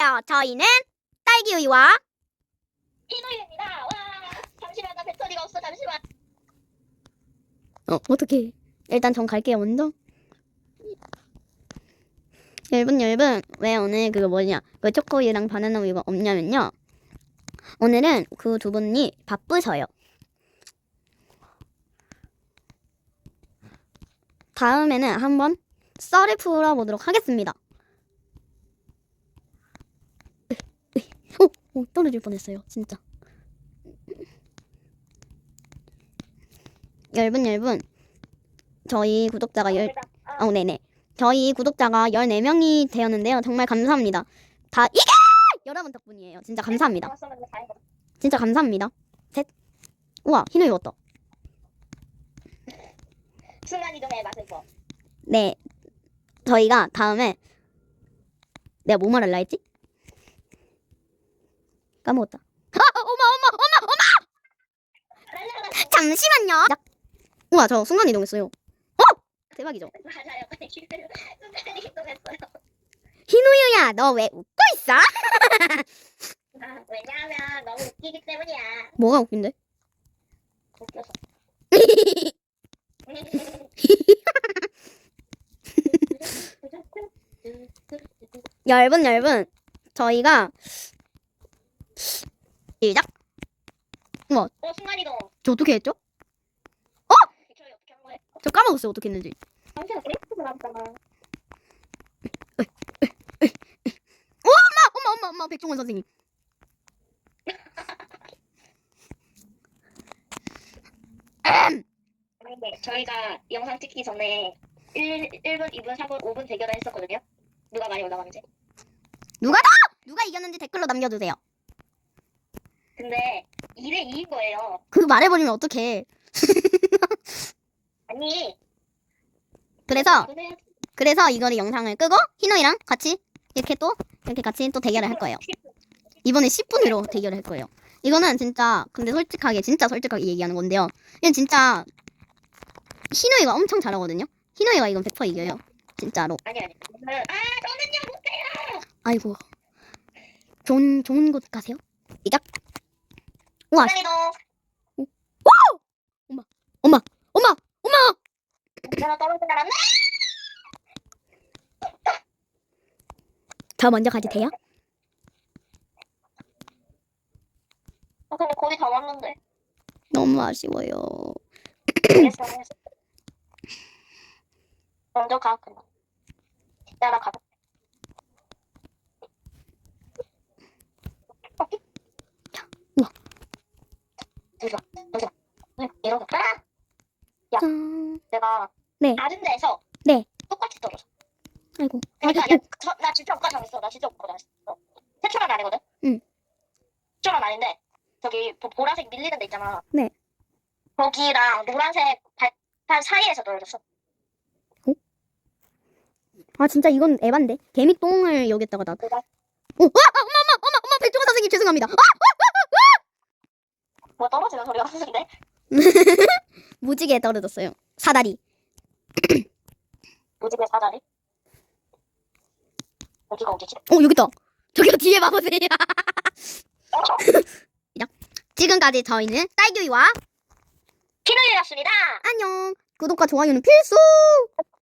안녕하세요. 저희는 딸기우유와 희노입니다. 와, 잠시만 나 배터리가 없어. 잠시만. 어 어떻게 일단 전 갈게요 먼저. 여러분 여러분 왜 오늘 그거 뭐냐 그 초코우유랑 바나나 우유가 없냐면요. 오늘은 그 두 분이 바쁘셔요. 다음에는 한번 썰을 풀어보도록 하겠습니다. 어, 어 떨어질 뻔했어요 진짜. 여러분 여러분 저희 구독자가 열 아, 어, 네네. 저희 구독자가 14명이 되었는데요. 정말 감사합니다. 다 이게 여러분 덕분이에요. 진짜 감사합니다. 진짜 감사합니다. 셋. 우와, 흰우유 왔다. 순간 이동의 맛을 보. 네. 저희가 다음에 내가 뭐 말할라 했지? 까먹었다. 아, 어머, 어머, 어머, 어머! 잠시만요. 야. 우와, 저 순간 이동했어요. 어? 대박이죠. 흰우유야, 너 왜 웃고 있어? 아, 왜냐하면 너무 웃기기 때문이야. 뭐가 웃긴데? 웃겨서. 여러분, 여러분, 저희가 시작. 어, 순간 이동. 저 어떻게 했죠? 저희 어떻게 한 거예요? 저 까먹었어요. 어떻게 했는지. 잠시만 그래프도 나왔잖아. 엄마, 엄마, 엄마, 백종원 선생님. 근데 저희가 영상 찍기 전에 1, 1분, 2분, 3분, 5분 대결을 했었거든요. 누가 많이 올라가는지. 누가 이겼는지 댓글로 남겨주세요. 근데 2대 2인 거예요. 그 말해버리면 어떡해. 아니. 그래서, 그래서 이거를 영상을 끄고, 희노이랑 같이, 이렇게 또, 이렇게 같이 또 대결을 할 거예요. 이번에 10분으로 대결을 할 거예요. 이거는 진짜, 근데 솔직하게, 진짜 솔직하게 얘기하는 건데요. 이건 진짜, 희노이가 엄청 잘하거든요? 희노이가 이건 100% 이겨요. 진짜로. 아니 아니. 저는 아 저는요 못해요. 아이고. 좋은, 좋은 곳 가세요. 시작. 우와, 순간이동. 엄마, 엄마! 내가 떨어진 줄 알았네. 저 먼저 가도 돼요? 어, 근데 거의 다 왔는데. 너무 아쉬워요. 알겠어 알겠어. 먼저 가 그냥. 내가 가. 응 이러고. 아! 짠. 내가 네. 다른 데서 네. 똑같이 떨어져. 아이고. 그러니까 아이고. 야, 저, 나 진짜 엇가 정했어. 나 진짜 엇가 정했어. 세초란 아니거든? 응. 세초란 아닌데 저기 보, 보라색 밀리는 데 있잖아. 네. 거기랑 노란색 발판 사이에서 떨어졌어. 아 진짜 이건 에반데 개미 똥을 여기다가 놔. 어, 아, 아, 엄마, 엄마, 엄마, 엄마, 백종원 선생님 죄송합니다. 아, 뭐 떨어지는 소리가 나는데? 무지개 떨어졌어요. 사다리. 무지개 사다리? 어디가 어디지? 어 여기 있다. 저기요 뒤에 봐보세요. 지금까지 저희는 딸기와 피놀이였습니다. 안녕. 구독과 좋아요는 필수.